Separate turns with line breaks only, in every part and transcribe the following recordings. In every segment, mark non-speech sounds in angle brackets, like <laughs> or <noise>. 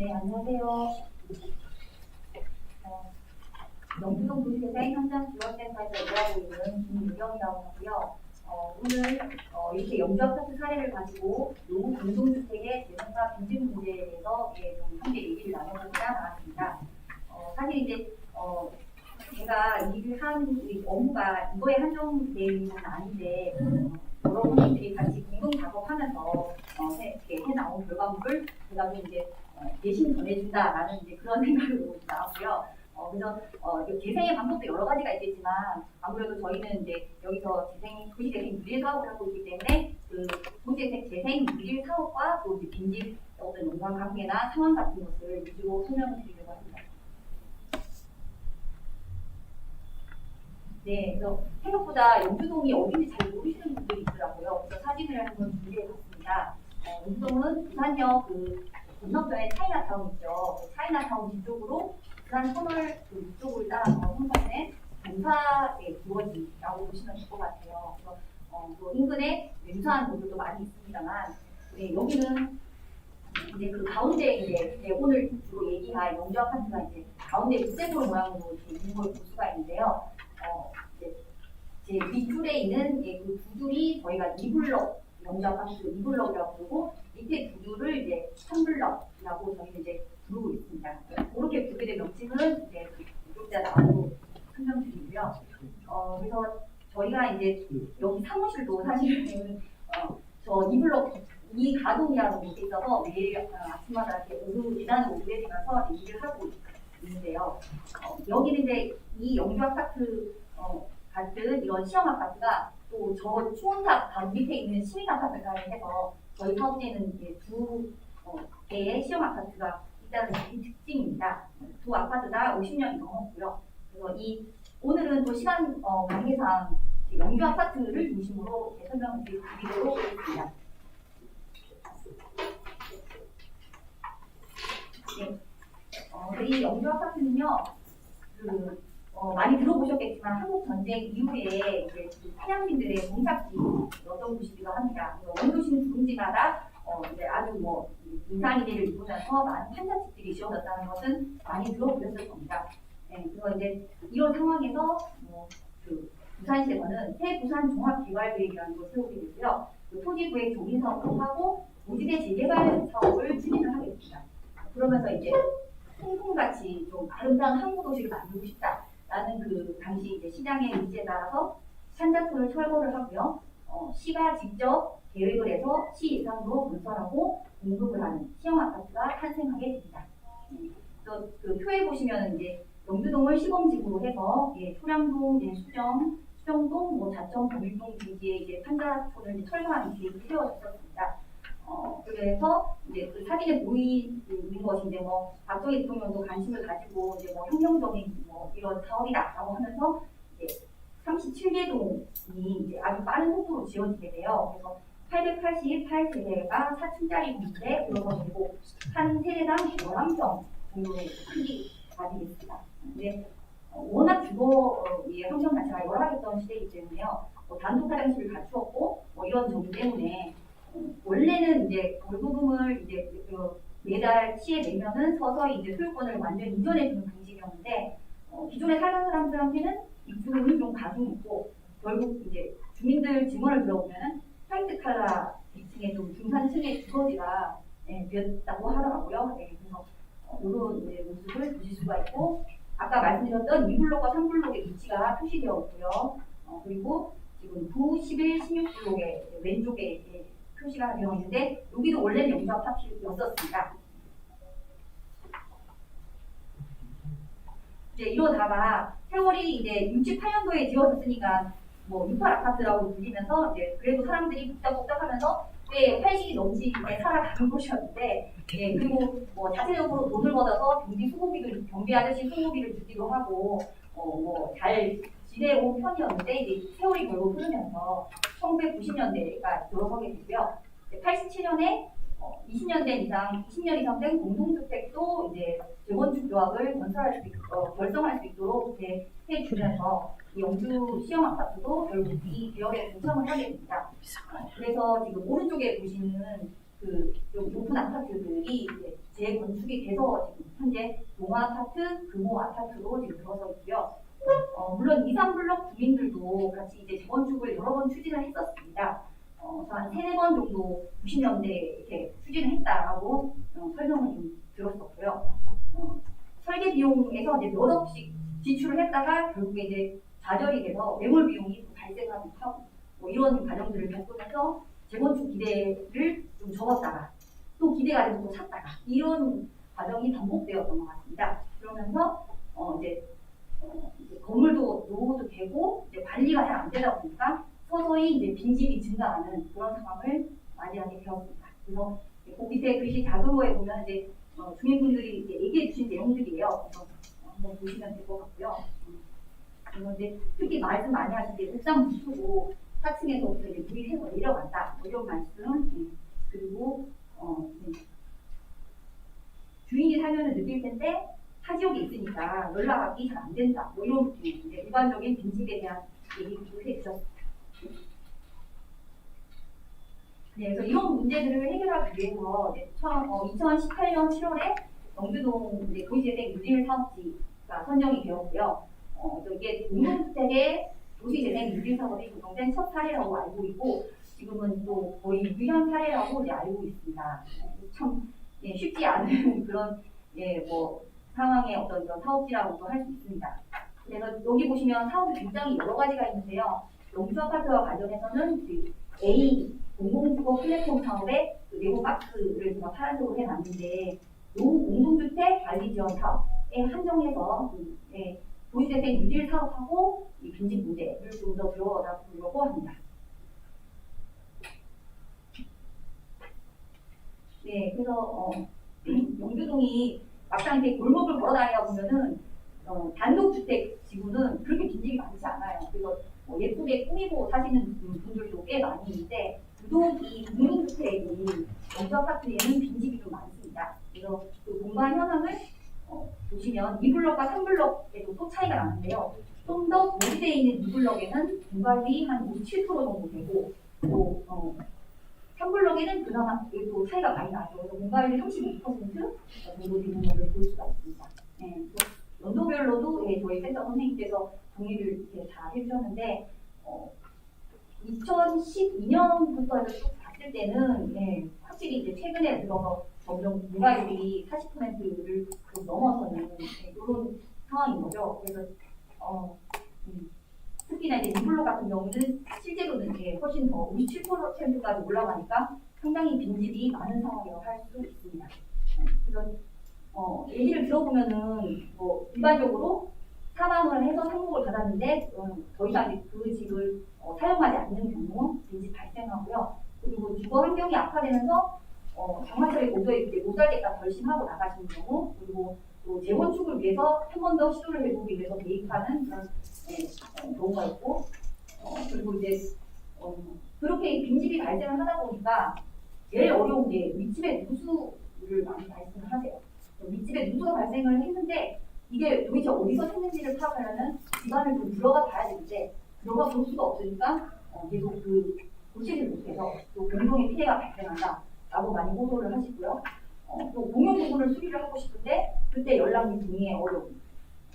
네, 안녕하세요. 어, 영주동 도시재생 현장 지원센터에서 일하고 있는 김유경이라고 하고요. 어, 오늘 어, 이렇게 영주 아파트 사례를 가지고 노후 공동주택의 재산과 빈집 문제에 대해서 예, 좀 함께 얘기를 나눠보고자 나왔습니다. 어, 사실 이제 어, 제가 일을 한이 업무가 이거에 한정되어 있는 건 아닌데 어, 여러분들이 같이 공동 작업하면서 어, 해, 해 나온 결과물을 좀 이제 어, 대신 전해준다라는 이제 그런 <laughs> 생각으로 나왔고요. 어, 그래서 어, 이 재생의 방법도 여러 가지가 있겠지만 아무래도 저희는 이제 여기서 재생 도시 재생 유일 사업을 하고 있기 때문에 그 도시 재생 유일 사업과 또 빈집 어떤 농간 관계나 상황 같은 것을 위주로 설명을 드리려고 합니다. 네, 그래서 생각보다 영주동이 어딘지 잘 모르시는 분들이 있더라고요. 그래서 사진을 한번 준비해 봤습니다. 어, 영주동은 부산역 그 건너편에 차이나타운 있죠. 그 차이나타운 뒤쪽으로 부산 터널 그 위쪽을 따라서 형성된 공사의 기원지라고 보시면 될 것 같아요. 그래서 어, 그 인근에 유사한 곳들도 많이 있습니다만 네, 여기는 이제 그 가운데 이제 이제 오늘 주로 얘기할 영주 아파트가 이제 가운데 북색으로 모양으로 있는 걸 볼 수가 있는데요. 어, 이제 제 밑줄에 있는 예, 그두 줄이 저희가 이블럭 영주 아파트 이블럭이라고 부르고 밑에 두 줄을 이제 삼블럭이라고 저희는 이제 부르고 있습니다. 그렇게 부르게 된 명칭은 이제 구독자 나오고 설명드리고요. 어, 그래서 저희가 이제 여기 사무실도 사실은 어, 저 이블럭 이 가동이라는 곳에 있어서 매일 어, 아침마다 이렇게 오후 계단을 오르면서 일을 하고 있는데요. 어, 여기는 이제 이 영주 아파트 어, 같은 이런 시험 아파트가 또저 추원탑 바로 밑에 있는 시민 아파트까지 해서 저희 사업체는 이제 두 어, 개의 시험 아파트가 있다는 이 특징입니다. 두 아파트 다 50년이 넘었고요. 그래서 이 오늘은 또 시간 어, 관계상 영주 아파트를 중심으로 설명을 드리도록 하겠습니다. 네. 어, 이 영주 아파트는요, 그, 어, 많이 들어보셨겠지만 한국 전쟁 이후에 이제 그 태양민들의 공작지 어떤 곳이기도 합니다. 원도시는 주름지마다 어, 이제 아주 뭐 인산이대를 입으면서 많은 판자집들이 지어졌다는 것은 많이 들어보셨을 겁니다. 네, 그래서 이제 이런 상황에서 뭐 그 부산시에서는 새 부산 종합개발계획이라는 걸 세우게 되고요. 그 토지구획 조민 사업도 하고 무지대 재개발 사업을 추진을 하게 됩니다. 그러면서 이제 홍콩같이 좀 아름다운 항구 도시를 만들고 싶다 라는 그 당시 이제 시장의 의지에 따라서 산자촌을 철거를 하고요. 어, 시가 직접 계획을 해서 시 예산으로 건설하고 공급을 하는 시형 아파트가 탄생하게 됩니다. 음, 그래서 그 표에 보시면 이제 영주동을 시범지구로 해서 예, 소량동, 예, 수정, 수정동, 뭐 자청, 동일동 등지에 이제 판자촌을 이제 철거하는 계획이 세워졌었습니다. 어, 그래서 이제 그 사진에 보이는 것인데 뭐 박정희 대통령도 관심을 가지고 이제 뭐 혁명적인 뭐 이런 사업이다라고 하면서 이제 37개 동이 이제 아주 빠른 속도로 지어지게 돼요. 그래서 888세대가 4층짜리 건물에 들어서고 한 세대당 11평 정도의 크기 가지겠습니다. 근데 어, 워낙 주거의 환경 자체가 열악했던 시대이기 때문에요. 뭐 단독 화장실을 갖추었고 뭐 이런 점 때문에 어, 원래는 이제 월부금을 이제 그 매달 치에 내면은 서서히 이제 소유권을 완전히 이전해 주는 방식이었는데 어, 기존에 살던 사람들한테는 입주금이 좀 가중했고 결국 이제 주민들 증언을 들어보면은 화이트 칼라 계층의 좀 중산층의 주거지가 예, 되었다고 하더라고요. 예, 그래서 어, 이런 이제 모습을 보실 수가 있고 아까 말씀드렸던 2블록과 3블록의 위치가 표시되어 있고요. 어, 그리고 지금 9, 11, 16블록의 왼쪽에 표시가 되어 있는데 여기도 원래는 영주 아파트였었습니다. 이제 이러다가 세월이 이제 68년도에 지어졌으니까 뭐 68 아파트라고 불리면서 이제 그래도 사람들이 복닥복닥하면서 꽤 활식이 넘치게 살아가는 곳이었는데 예, 그리고 뭐 자체적으로 돈을 받아서 경비 수고비를 경비 아저씨 수고비를 주기도 하고 어 뭐잘 지내온 편이었는데 이제 세월이 결국 흐르면서 1990년대가 들어서게 되고요. 87년에 어, 20년 된 이상, 20년 이상 된 공동주택도 이제 재건축 조합을 건설할 수 있, 어, 결성할 수 있도록 이렇게 해주면서 이 영주 시형 아파트도 결국 이 지역에 동참을 하게 됩니다. 어, 그래서 지금 오른쪽에 보시는 그좀 높은 아파트들이 재건축이 돼서 지금 현재 농아 아파트, 금호 아파트로 지금 들어서 있고요. 어, 물론 2, 3블록 주민들도 같이 이제 재건축을 여러 번 추진을 했었습니다. 어, 한 세네 번 정도 90년대 이렇게 추진을 했다라고 어, 설명을 좀 들었었고요. 어, 설계 비용에서 이제 몇 억씩 지출을 했다가 결국에 이제 좌절이 돼서 매몰 비용이 또 발생하기도 하고 뭐 이런 과정들을 겪으면서 재건축 기대를 좀 접었다가 또 기대가 되고 또 샀다가 이런 과정이 반복되었던 것 같습니다. 그러면서 어 이제 건물도 노후도 되고 이제 관리가 잘 안 되다 보니까 서서히 이제 빈집이 증가하는 그런 상황을 맞이하게 되었습니다. 그래서 그 밑에 글씨 거에 보면 이제 어, 주민분들이 이제 얘기해 주신 내용들이에요. 그래서 한번 보시면 될 것 같고요. 음. 그리고 이제 특히 말씀 많이 하시는데 옥상 부수고 4층에서부터 이제 물이 새고 내려간다. 뭐 이런 말씀. 음. 그리고 어, 네. 주인이 살면은 느낄 텐데 타지역이 있으니까 연락하기 잘 안 된다. 뭐 이런 음, 이제 일반적인 빈집에 대한 얘기도 해주셨습니다. 네, 그래서 이런 문제들을 해결하기 위해서 이제 처음, 어, 2018년 7월에 영주동 이제 도시재생 유질 사업지가 선정이 되었고요. 어, 또 이게 공동주택의 도시재생 유질 사업이 조정된 첫 사례라고 알고 있고 지금은 또 거의 유현 사례라고 이제 알고 있습니다. 어, 참 예, 쉽지 않은 <laughs> 그런 예, 뭐 상황의 어떤 그런 사업지라고도 할 수 있습니다. 그래서 여기 보시면 사업이 굉장히 여러 가지가 있는데요. 용주 아파트와 관련해서는 그 A 공공주거 플랫폼 사업의 그 네모 박스를 제가 파란색으로 해놨는데 노후 공동주택 관리 지원 사업에 한정해서 음, 예, 도시재생 유질 사업하고 이 빈집 문제를 좀 더 들어가 보려고 합니다. 네, 그래서 어, <clears throat> 영주동이 막상 이렇게 골목을 걸어 다니다 보면은 어, 단독주택 지구는 그렇게 빈집이 많지 않아요. 그래서 뭐 예쁘게 꾸미고 사시는 분들도 꽤 많이 있는데 유독 이 공동주택이 영주 아파트에는 빈집이 좀 많습니다. 그래서 그 공간 현황을 어, 보시면 2블럭과 3블럭에도 또 차이가 나는데요. 좀 더 고지되어 있는 2블럭에는 공간이 한 57% 정도 되고 또 어, 3블럭에는 그나마 또 차이가 많이 나죠. 공간이 35% 정도 되는 것을 볼 수가 있습니다. 네, 또 연도별로도 예, 저희 센터 선생님께서 정리를 이렇게 다 해주셨는데 어, 2012년부터 해서 쭉 봤을 때는 예, 확실히 이제 최근에 들어서 점점 공가율이 40%를 넘어서는 예, 이런 상황인 거죠. 그래서 어, 음, 특히나 이제 이블록 같은 경우는 실제로는 이제 훨씬 더 57%까지 올라가니까 상당히 빈집이 많은 상황이라고 할 수 있습니다. 그래서 어, 얘기를 들어보면은 뭐 일반적으로 사망을 해서 상속을 받았는데 어, 더 이상 그 집을 어, 사용하지 않는 경우 빈집 발생하고요. 그리고 주거 환경이 악화되면서 어, 장마철에 도저히 이제 못 살겠다 결심하고 나가시는 경우 그리고 또 재건축을 위해서 한 번 더 시도를 해보기 위해서 개입하는 그런 네, 어, 경우가 있고 어, 그리고 이제 어, 그렇게 빈집이 발생을 하다 보니까 제일 어려운 게 윗집의 누수를 많이 발생을 하세요. 윗집에 누수가 발생을 했는데 이게 도대체 어디서 생긴지를 파악하려면 집안을 좀 들어가 봐야 되는데 들어가 볼 수가 없으니까 어, 계속 그 고치지 못해서 또 공동의 피해가 발생한다라고 많이 보도를 하시고요. 어, 또 공용 부분을 수리를 하고 싶은데 그때 연락이 등의 어려움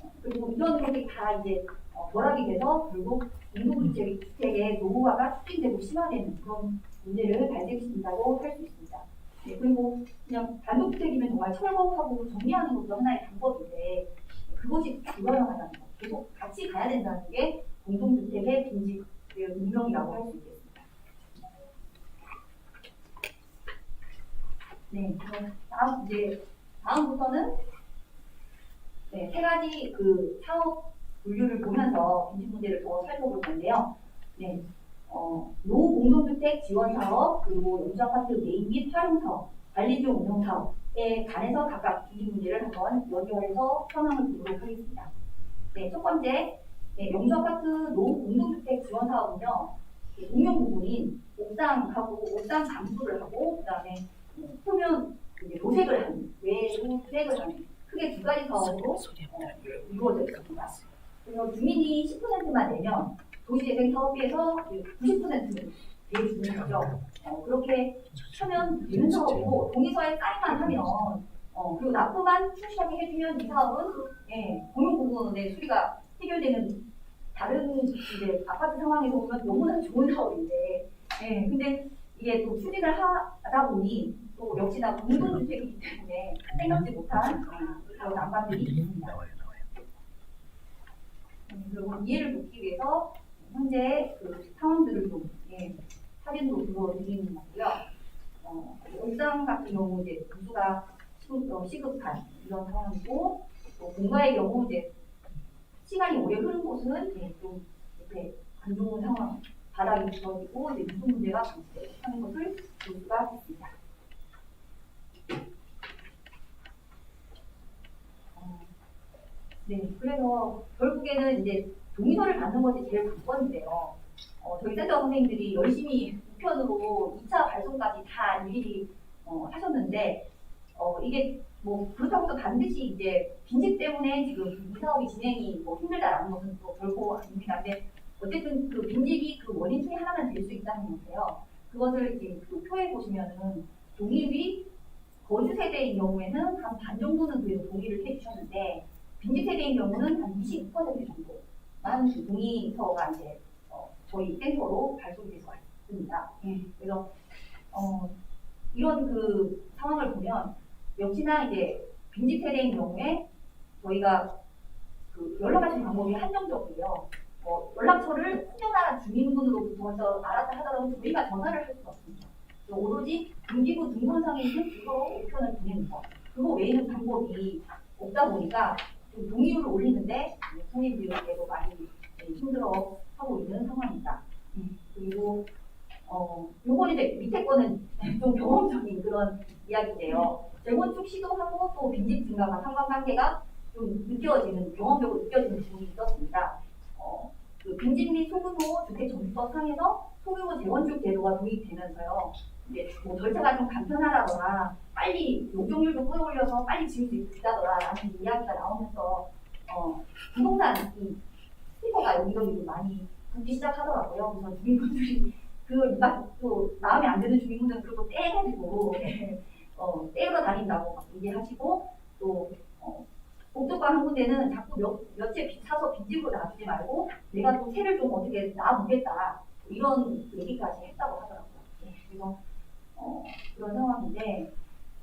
어, 그리고 이런 것들이 다 이제 어, 결합이 돼서 결국 공동주택의 노후화가 추진되고 심화되는 그런 문제를 발생시킨다고 할 수 있습니다. 네, 그리고 그냥 단독주택이면 정말 철거하고 정리하는 것도 하나의 방법인데 그것이 불가능하다는 거. 계속 같이 가야 된다는 게 공동주택의 빈집의 운명이라고 할 수 있겠습니다. 네, 그럼 다음 이제 다음부터는 네, 세 가지 그 사업 분류를 보면서 빈집 문제를 더 살펴볼 건데요. 네, 어, 노후 공동주택 지원 사업 그리고 용주 아파트 매입 및 활용 사업, 관리비용 운영 사업에 관해서 각각 빈집 문제를 한번 연결해서 현황을 보도록 하겠습니다. 네, 첫 번째, 네, 용주 아파트 노후 공동주택 지원 사업은요, 이 공용 부분인 옥상하고 옥상 감수를 하고 그다음에 표면 이제 도색을 하는 외도색을 하는 크게 두 가지 사업으로 어, 이루어져 있습니다. 그래서 주민이 10%만 내면 도시재생 사업비에서 90%는 내주는 거죠. 어, 그렇게 하면 되는 사업이고 동의서에 사인만 하면 어, 그리고 납부만 충실하게 해주면 이 사업은 예, 공용 부분의 수리가 해결되는 다른 이제 아파트 상황에서 보면 너무나 좋은 사업인데 예, 근데 이게 또 추진을 하다 보니 또 역시나 공동주택이기 때문에 생각지 못한 예, 그런 난관들이 있습니다. 음, 그리고 이해를 돕기 위해서 현재 그 상황들을 좀 예, 사진도 보여드리는 거고요. 어, 옥상 같은 경우 이제 시급, 어, 시급한 이런 상황이고 또 공가의 경우 이제 시간이 오래 흐른 곳은 예, 좀 이렇게 안 좋은 상황, 바닥이 부서지고 이제 무슨 문제가 발생하는 것을 볼 수가 있습니다. 어, 네, 그래서 결국에는 이제 동의서를 받는 것이 제일 관건인데요. 어, 저희 센터 선생님들이 열심히 우편으로 2차 발송까지 다 일일이 어, 하셨는데 어, 이게 뭐 그렇다고 해서 반드시 이제 빈집 때문에 지금 이 사업이 진행이 뭐 힘들다라는 것은 또 결코 아닙니다. 근데 어쨌든 그 빈집이 그 원인 중에 하나는 될수 있다는 건데요. 그것을 이제 그 표에 보시면은 동일이 거주 세대인 경우에는 한 반 정도는 그래도 동의를 해주셨는데 빈집 세대인 경우는 한22% 정도만 그 동의서가 이제 어, 저희 센터로 발송이 돼서 왔습니다. 예, 그래서 어, 이런 그 상황을 보면 역시나 이제 빈집 세대인 경우에 저희가 그 연락하시는 방법이 한정적이에요. 어, 연락처를 혼자나 주민분으로부터 알아서 하더라도 저희가 전화를 할 수가 없습니다. 오로지 등기부 등본상에 있는 그거로 우편을 보내는 거. 그거 외에는 방법이 없다 보니까 좀 동의율을 올리는데 손님들께도 많이 네, 힘들어 하고 있는 상황입니다. 음, 그리고 어, 요건 이제 밑에 거는 <laughs> 좀 경험적인 그런 이야기인데요. 재건축 시도하고 또 빈집 증가가 상관관계가 좀 느껴지는 경험적으로 느껴지는 부분이 있었습니다. 어, 그 빈집 및 소규모 주택 정비법 상에서 소규모 재건축 제도가 도입되면서요. 이제 뭐 절차가 좀 간편하다거나 빨리 용적률도 끌어올려서 빨리 지을 수 있다더라 라는 이야기가 나오면서 어, 부동산 이 스티커가 여기저기 좀 많이 붙기 시작하더라고요. 그래서 주민분들이 <laughs> 그막또 마음에 안 드는 주민분들은 그거 떼가지고 어, 떼으러 다닌다고 막 얘기하시고 또 어, 복도방 한 군데는 자꾸 몇, 몇채 빚 사서 빚집으로 놔두지 말고 내가 또 새를 좀 어떻게 놔보겠다 이런 얘기까지 했다고 하더라고요. 네, 그래서 어, 그런 상황인데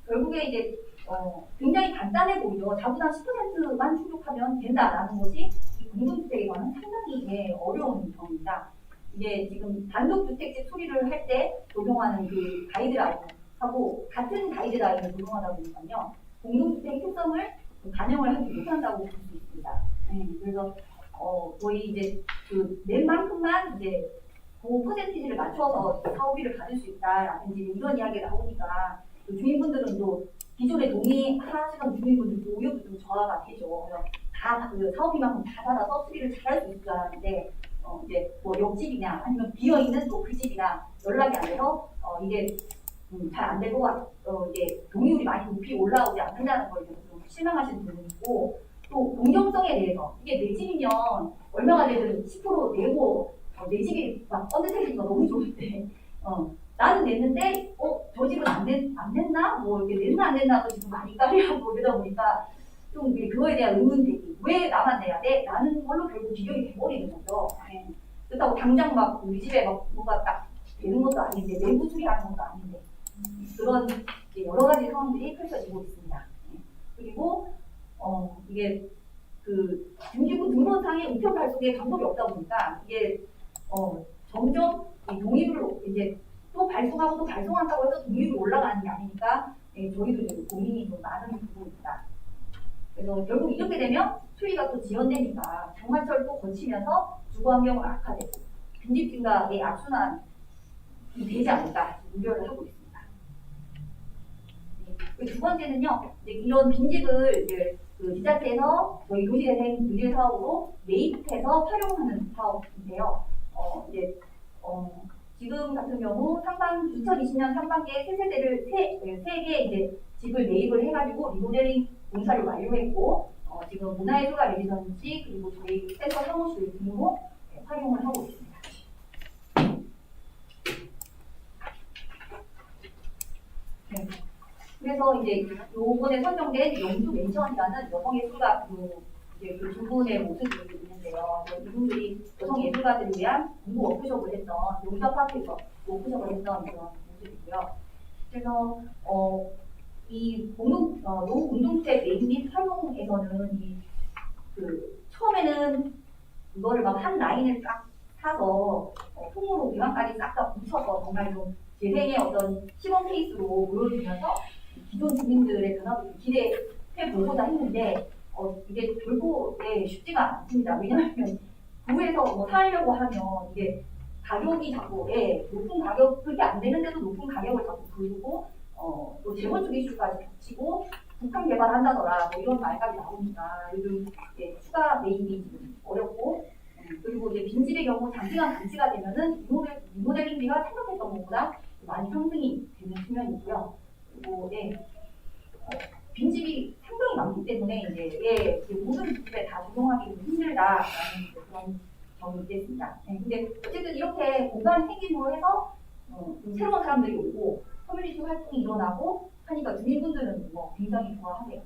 결국에 이제 어, 굉장히 간단해 보이죠. 자부담 10%만 충족하면 된다라는 것이 이 공동주택에 관한 상당히 예, 어려운 점입니다. 이게 지금 단독주택집 수리를 할 때 적용하는 그 가이드라인하고 같은 가이드라인을 적용하다 보니까요. 공동주택 특성을 반영을 하지 못한다고 볼 수 있습니다. 네, 그래서 어, 거의 이제 그 낸만큼만 이제 그 퍼센티지를 맞춰서 사업비를 받을 수 있다라든지 이런 이야기가 나오니까 또 주민분들은 또 기존에 동의하시던 주민분들도 오히려 좀 저하가 되죠. 다그 사업비만큼 다 받아서 수리를 잘할 수 있을 줄 알았는데 어, 이제 뭐 옆집이냐 아니면 비어 있는 또 그 집이나 연락이 안 돼서 어, 이게 음, 잘안 되고 어, 이제 동의율이 많이 높이 올라오지 않는다는 걸 좀 실망하시는 부분이 있고 또 공정성에 대해서 이게 내 집이면 얼마가 되든 10% 내고 어, 내 집이 막 뻔듯해지니까 너무 좋은데 어, 나는 냈는데 어, 저 집은 안, 냈, 안 냈나? 뭐 이렇게 냈나 안 냈나도 지금 많이 깔리하고 이러다 보니까 좀 그거에 대한 의문 제기 왜 나만 내야 돼? 라는 걸로 결국 비교이 돼버리는 거죠. 네. 그렇다고 당장 막 우리 집에 막 뭐가 딱 되는 것도 아닌데 내부 수리하는 것도 아닌데 그런 여러 가지 상황들이 펼쳐지고 있습니다. 네. 그리고 어 이게 그 등기부 등본상의 우편 발송에 방법이 없다 보니까 이게 어 점점 이 동의를 이제 또 발송하고 또 발송한다고 해서 동의율이 올라가는 게 아니니까 예, 저희도 지금 고민이 좀 많은 부분입니다. 그래서 결국 이렇게 되면 수리가 또 지연되니까 장마철 또 거치면서 주거 환경은 악화되고 빈집 증가의 악순환이 되지 않을까 우려를 하고 있습니다. 네. 그리고 두 번째는요, 이런 빈집을 이제 그 지자체에서 저희 도시재생 누질 사업으로 매입해서 활용하는 사업인데요. 어, 이제 어, 지금 같은 경우 상반 2020년 상반기에 세 세대를 세세개 네, 이제 집을 매입을 해가지고 리모델링 공사를 완료했고 어, 지금 문화예술가 레지던지 그리고 저희 센터 사무실 등으로 네, 활용을 하고 있습니다. 네. 그래서 이제 요번에 선정된 영주 맨션이라는 여성의 수가 그 그 두 분의 모습이 있는데요. 이분들이 여성 예술가들을 위한 공부 워크숍을 했던 용주 아파트에서 워크숍을 했던 그런 모습이고요. 그래서 어, 이 공동 어, 노 공동체 메인 및 활용에서는 이 그 처음에는 이거를 막 한 라인을 쫙 사서 어, 통으로 배관까지 싹 다 붙여서 정말 좀 재생의 어떤 시범 케이스로 보여주면서 기존 주민들의 변화도 좀 기대해 보고자 했는데 어, 이게 결국 예, 쉽지가 않습니다. 왜냐하면 구에서 뭐 살려고 하면 이게 가격이 자꾸 예, 높은 가격 그렇게 안 되는데도 높은 가격을 자꾸 부르고 어, 또 재건축 이슈까지 겹치고 북한 개발한다더라 뭐 이런 말까지 나오니까 요즘 예, 추가 매입이 좀 어렵고 음, 그리고 이제 빈집의 경우 장기간 감지가 되면은 리모델, 리모델링비가 생각했던 것보다 많이 상승이 되는 측면이고요. 그리고 예, 어, 빈집이 많기 때문에 이제 예, 모든 집에 다 적용하기 좀 힘들다라는 그런 점이 있겠습니다. 네, 근데 어쨌든 이렇게 공간이 생김으로 해서 어, 좀 새로운 사람들이 오고 커뮤니티 활동이 일어나고 하니까 주민분들은 뭐 굉장히 좋아하세요.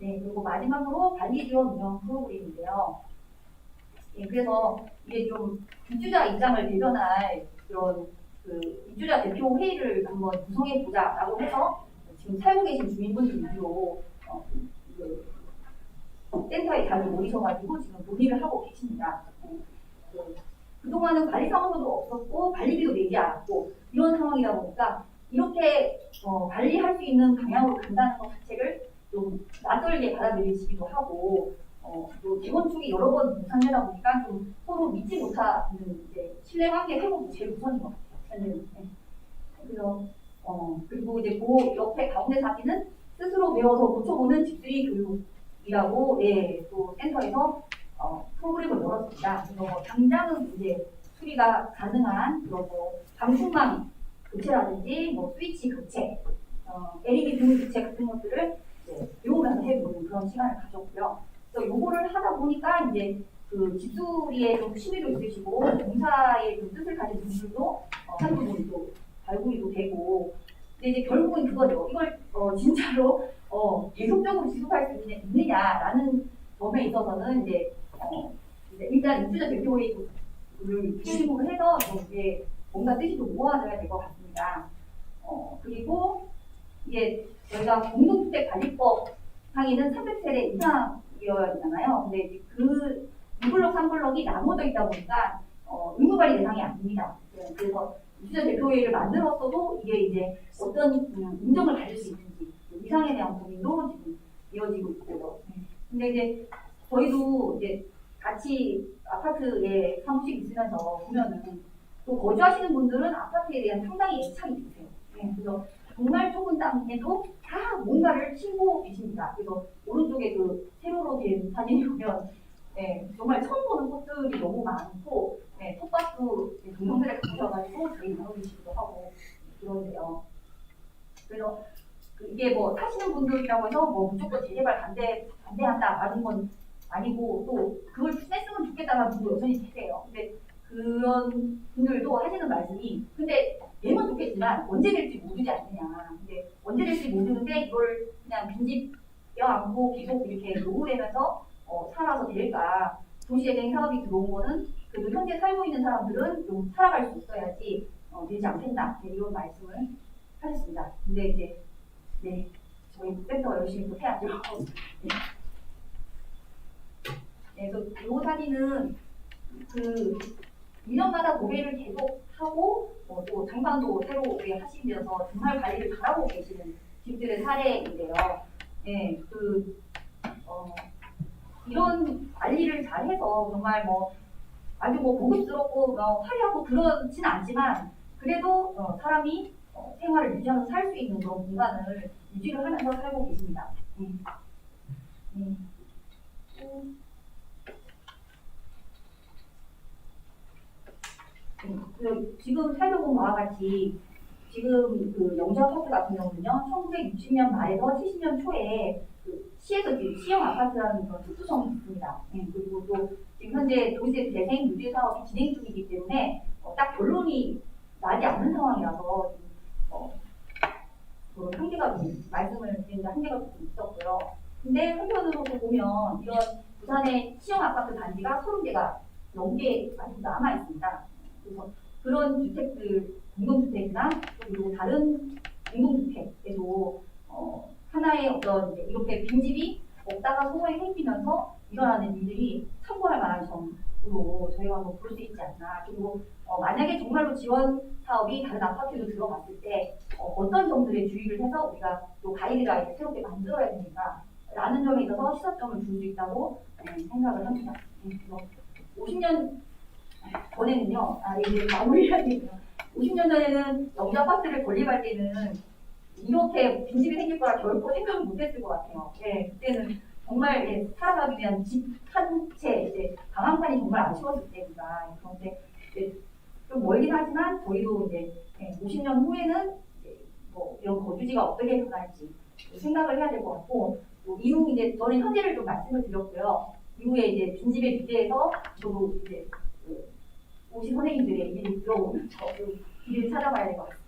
네, 그리고 마지막으로 관리 지원 운영 프로그램인데요. 예, 그래서 이게 좀 입주자 입장을 대변할 그런 그 입주자 대표 회의를 한번 구성해 보자라고 해서 지금 살고 계신 주민분들 위주로 어, 그 센터에 자주 모이셔가지고 지금 논의를 하고 계십니다. 네, 그 그동안은 관리 사무소도 없었고 관리비도 내지 않았고 이런 상황이다 보니까 이렇게 어, 관리할 수 있는 방향으로 간다는 것 자체를 좀 낯설게 받아들이시기도 하고 어, 또 재건축이 여러 번 무산되다 보니까 좀 서로 믿지 못하는 이제 신뢰관계 회복이 제일 우선인 것 같아요. 저는 네. 그래서 어, 그리고 이제 그 옆에 가운데 사기는 스스로 배워서 고쳐보는 집수리 교육이라고 예, 또 센터에서 어, 프로그램을 열었습니다. 그래서 뭐 당장은 이제 수리가 가능한 그런 뭐 방충망 교체라든지 뭐 스위치 교체, 어, LED 등 교체 같은 것들을 이제 배우면서 해보는 그런 시간을 가졌고요. 그래서 요거를 하다 보니까 이제 그 집수리에 좀 취미도 있으시고 공사에 좀 뜻을 가진 분들도 어, 한두 분도 발굴이도 되고 근데 이제 결국은 그거죠. 이걸 어, 진짜로 어, 계속적으로 지속할 수 있느- 있느냐라는 점에 있어서는 이제 어, 이제 일단 입주자 대표회의를 중심으로 해서 좀 이게 뭔가 뜻이 좀 모아져야 될 것 같습니다. 어, 그리고 이게 저희가 공동주택관리법 상위는 300세대 이상이어야 되잖아요. 근데 그 2블럭, 3블럭이 나눠져 있다 보니까 어, 의무관리 대상이 아닙니다. 네, 그래서 입주자 대표회의를 만들었어도 이게 이제 어떤 음, 인정을 받을 수 있는지 이상에 대한 고민도 지금 이어지고 있고요. 네. 근데 이제 저희도 이제 같이 아파트에 사무실 있으면서 보면은 또 거주하시는 분들은 아파트에 대한 상당히 애착이 있으세요. 네, 그래서 정말 좁은 땅에도 다 뭔가를 심고 계십니다. 그래서 오른쪽에 그 세로로 된 사진이 보면 네, 정말 처음 보는 꽃들이 너무 많고 네, 텃밭도 동영상에 보셔가지고 저희 나눠주시기도 하고 그런데요. 그래서 그 이게 뭐 사시는 분들이라고 해서 뭐 무조건 재개발 반대 반대한다 라는 건 아니고 또 그걸 뺐으면 좋겠다는 분도 여전히 계세요. 근데 그런 분들도 하시는 말씀이 근데 되면 좋겠지만 언제 될지 모르지 않느냐. 근데 언제 될지 모르는데 이걸 그냥 빈집 껴안고 계속 이렇게 노후되면서 어, 살아서 될까. 도시재생 사업이 들어온 거는 그래도 현재 살고 있는 사람들은 좀 살아갈 수 있어야지 어, 되지 않겠나. 네, 이런 말씀을 하셨습니다. 근데 이제 네 저희 센터 열심히 또 해야죠. <laughs> 네. 네, 그래서 이 사진은 그 1년마다 고개를 계속 하고 어, 또 장관도 새로 하시면서 정말 관리를 잘하고 계시는 집들의 사례인데요. 네, 그 어, 이런 관리를 잘 해서 정말 뭐 아주 뭐 고급스럽고 뭐 화려하고 그렇진 않지만 그래도 어, 사람이 어, 생활을 유지하면서 살 수 있는 그런 공간을 유지를 하면서 살고 계십니다. 네. 네. 그 지금 살펴본 바와 같이 지금 그 영주 아파트 같은 경우는요, 1960년 말에서 70년 초에 그 시에서 지금 시형 아파트라는 그런 특수성이 있습니다. 네, 그리고 또 지금 현재 도시재 재생 유지 사업이 진행 중이기 때문에 어, 딱 결론이 나지 않는 상황이라서 어, 그 한계가 좀 말씀을 드리는 한계가 좀 있었고요. 근데 한편으로 또 보면 이런 부산의 시형 아파트 단지가 30개가 넘게 아직 남아 있습니다. 그래서 그런 주택들 공동주택이나 또 그리고 다른 공동주택에도 어, 하나의 어떤 이렇게 빈집이 없다가 소모에 생기면서 일어나는 일들이 참고할 만한 점으로 저희가 한번 볼 수 있지 않나. 그리고 어, 만약에 정말로 지원 사업이 다른 아파트로 들어갔을 때 어, 떤 점들에 주의를 해서 우리가 또 가이드라인을 새롭게 만들어야 되니까 라는 점에 있어서 시사점을 줄 수 있다고 네, 생각을 합니다. 네, 그래서 50년 전에는요, 아, 이제 마무리해야 되네요. 50년 전에는 영주 아파트를 건립할 때는 이렇게 빈집이 생길 거라 결코 생각을 못 했을 것 같아요. 예, 그때는 정말 예, 살아가기 위한 집 한 채, 이제 방황판이 정말 아쉬웠을 때입니다. 그런데 이제 좀 멀긴 하지만 저희도 이제 예, 50년 후에는 이제 뭐 이런 거주지가 어떻게 변할지 생각을 해야 될 것 같고 또 이후 이제 저는 현재를 좀 말씀을 드렸고요. 이후에 이제 빈집의 미래에서 저도 이제 그 오신 선생님들의 일이 들어오면서 좀 길을 찾아봐야 될 것 같습니다.